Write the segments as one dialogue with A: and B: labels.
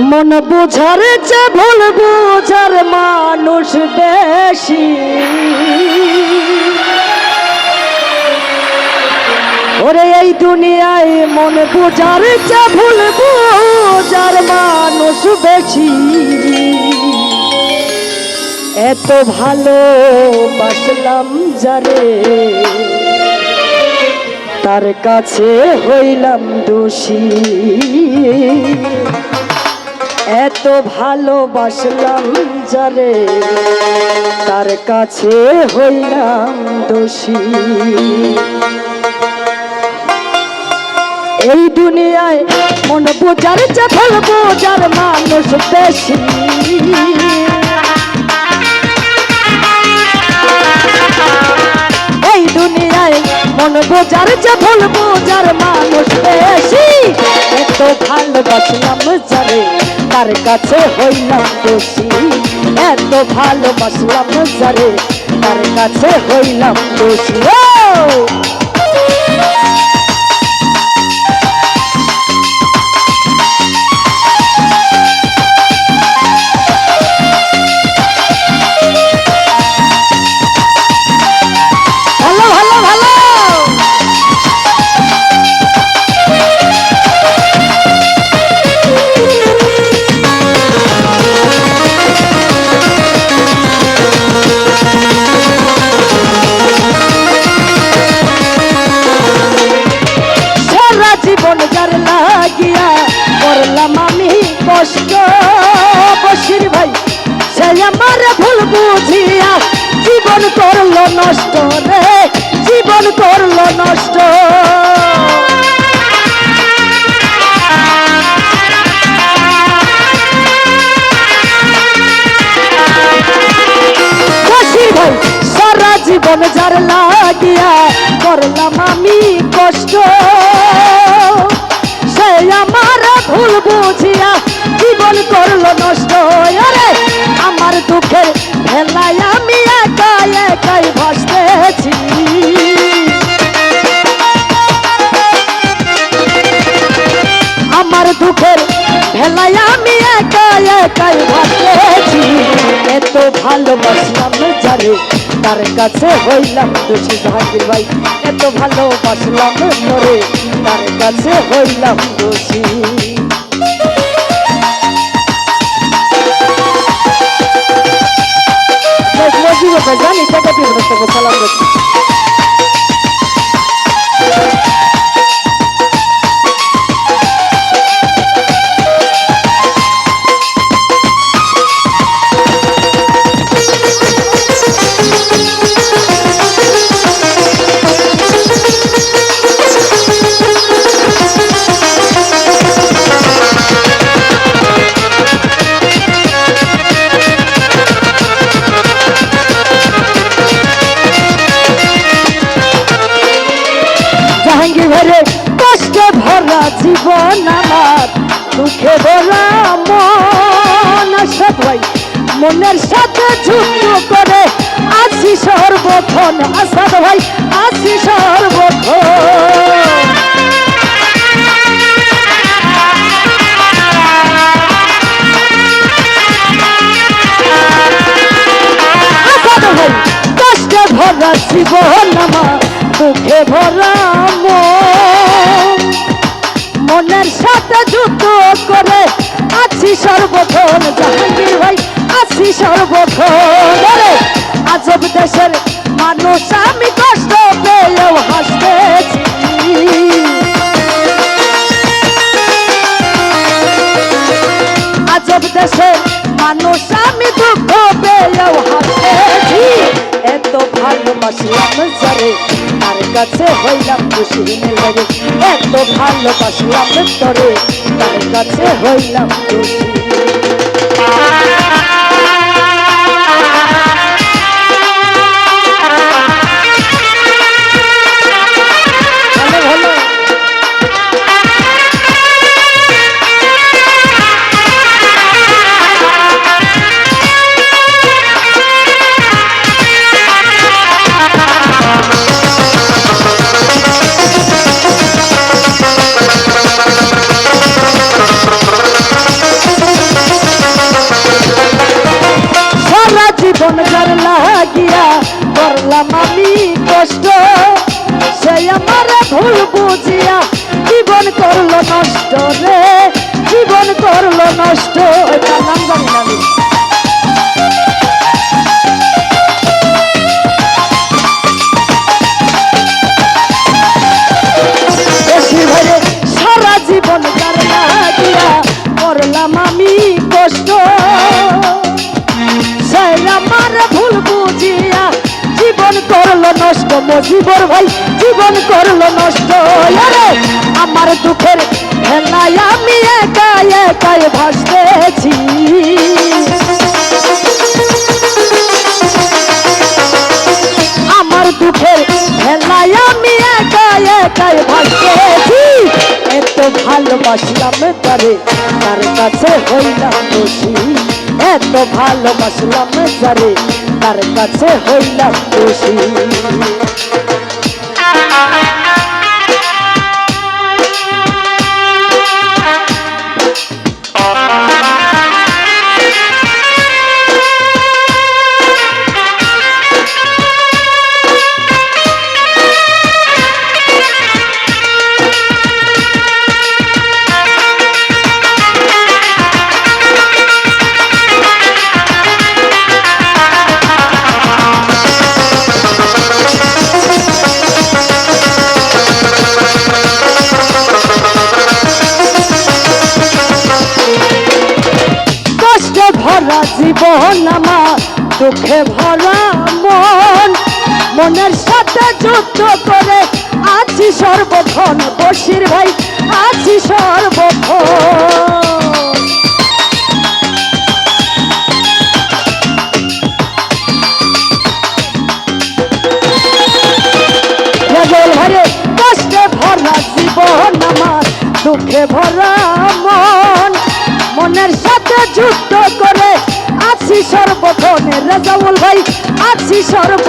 A: মন বোঝার যে ভুল বোঝার মানুষ বেশি। ওরে এই দুনিয়ায় মন বোঝার যে ভুল বোঝার মানুষ বেশি। এত ভালো বাসলাম যারে, তার কাছে হইলাম দোষী। এত ভালোবাসলাম যারে, তার কাছে হইলাম দোষী। এই দুনিয়ায় মন বোঝার ভুল বোঝার মানুষ বেশি। এই দুনিয়ায় মন বোঝার ভুল বোঝার মানুষ বেশি। এত ভালোবাসলাম যারে তার কাছে হইলাম দোষী এত ভালোবাসলাম যারে তার কাছে হইলাম দোষী জীবন করল নষ্ট রে জীবন করল নষ্ট। সারা জীবন যার লাগিয়া করলাম আমি কষ্ট। ভালোবাসলাম যারে তার কাছে হইলাম দোষী জাহাঙ্গীর ভাই। এত ভালোবাসলাম তোরে, তার কাছে হইলাম দোষী। মজিবতে জানি টাকা দিয়ে তোকে সালাম করছি দুঃখে ভরা মন আসাদ মনের সাথে যুক্ত করে আসি সর্বক্ষণ আসাদ ভাই আসি সর্বক্ষণ সর্বক্ষণ আজব দেশের মানুষ, আমি কষ্ট পেয়েও হাসতেছি। আজব দেশের মানুষ, আমি দুঃখ পেয়েও হাসতেছি। এত ভালোবাসলাম যারে, তার কাছে হইলাম খুশি লাগে এত ভালোবাসলাম তরে, তার কাছে হইলাম খুশি মজিবর ভাই, জীবন করল নষ্ট আমার দুঃখের খেলায় আমি একা একাই ভাসতেছি। আমার দুঃখের খেলায় আমি একা একাই ভাসতেছি। এত ভালোবাসলাম তারে, তার কাছে হইলাম দোষী। এত ভালোবাসলাম তারে, তার কাছে হইলাম দোষী। দুঃখে ভরা মন মনের সাথে যুদ্ধ করে আছি সর্বক্ষণ বসির ভাই।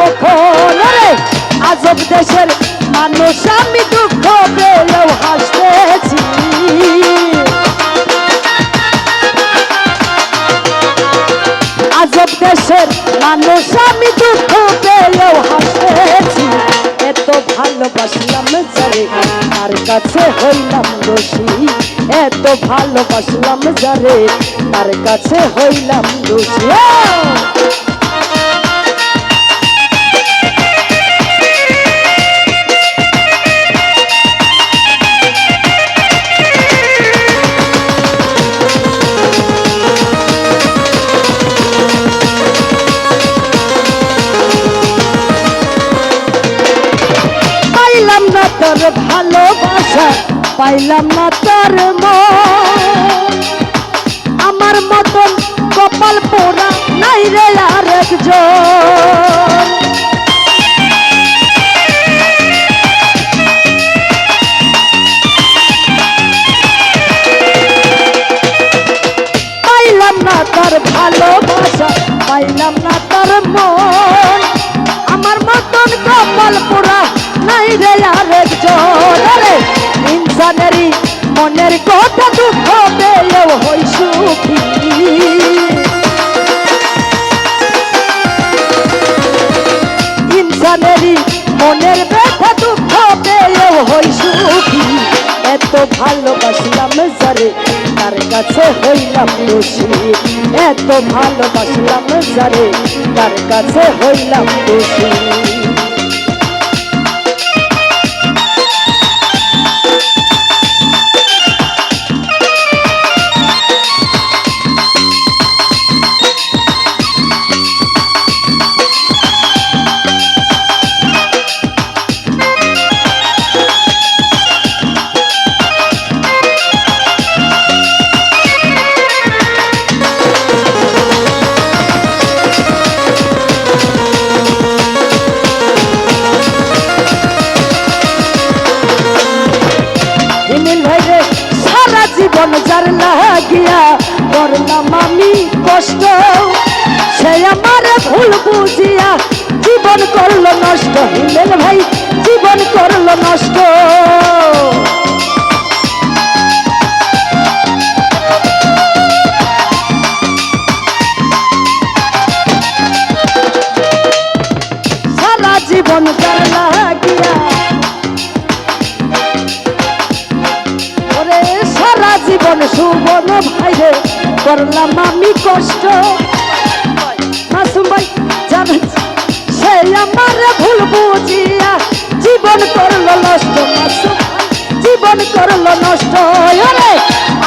A: সর্বক্ষণ রে? আজব দেশের মানুষ, আমি দুঃখ পেলেও হাসতেছি। আজব দেশের মানুষ, আমি দুঃখ পেলেও হাসতেছি। এত ভালোবাসলাম যারে তার কাছে হইলাম দোষী? এত ভালোবাসলাম যারে তার কাছে হইলাম দোষী? ভালোবাসা পাইলাম না তোর আমার মতন কপাল পোড়া নাই রে আর একজন পাইলাম না তার ভালোবাসা, পাইলাম না তার মন। ভালোবাসলাম যারে তার কাছে হইলাম দোষী। এত ভালোবাসলাম যারে তার কাছে হইলাম দোষী। সারা জীবন সুখ জীবন ভাইরে করলাম আমি কষ্ট। ভাই, জানেন, সে আমার ভুল বুঝিয়া জীবন করল নষ্ট জীবন করল নষ্ট।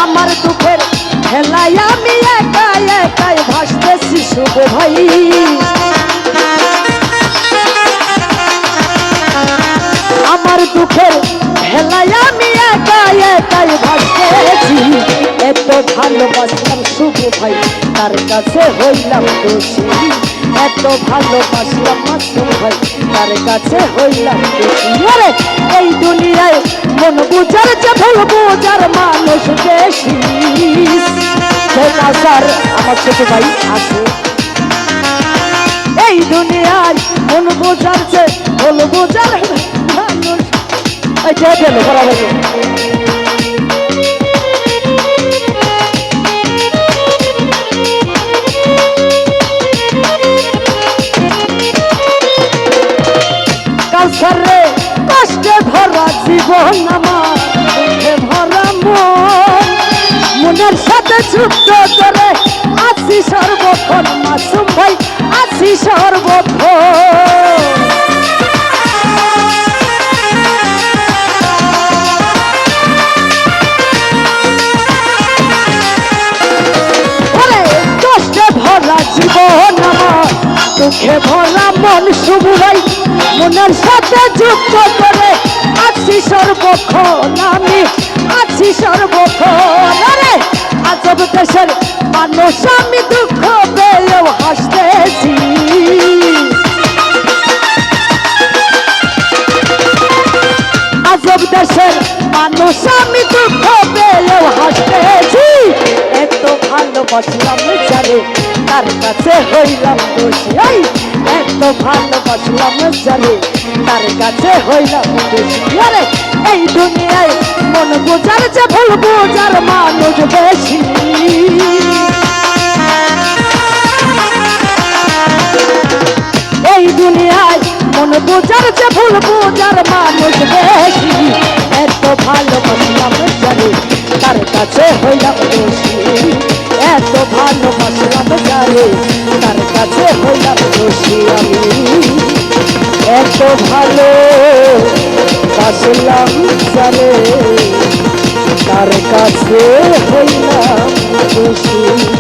A: আমার দুঃখের খেলায় আমি একা একাই ভাসতেছি শুভ ভাই। একাই এত ভালোবাসলাম শুভ ভাই, তার কাছে হইলাম দোষী এত ভালোবাসলাম মাসুম ভাই, তার কাছে হইলাম দোষী আরে, এই দুনিয়ায় মন বুঝার যে ভুল বুঝার মানুষ বেশি। স্যার আমার ছোট ভাই আছে। এই দুনিয়ায় মন বোঝার যে ভুল বোঝার মানুষ যে গেল বরাবর কাউসার রে কষ্টে ভরা জীবন আমার ভরা মন। মনের সাথে যুদ্ধ করে আছি সর্বক্ষণ মাসুম ভাই, আছি সর্বক্ষণ জীবন আমার, দুঃখে ভরা মন শুভুরাই মনের সাথে যুক্ত করে আছি সর্বক্ষণ আমি আছি সর্বক্ষণ আরে আজব দেশের মানুষ আমি দুঃখ পেলেও হাসতেছি। আজব দেশের মানুষ আমি দুঃখ পেলেও হাসতেছি। এত ভালোবাসলাম জানে তার কাছে হইলাম এই, এত ভালোবাসলাম জানে, তার কাছে হইলাম আরে, এই দুনিয়ায় মন বোঝার যে ভুল, বোঝার মানুষ বেশি। এই দুনিয়ায় মন বোঝার যে ভুল, বোঝার মানুষ বেশি। বাসলাম জানে তার কাছে হইলাম দোষী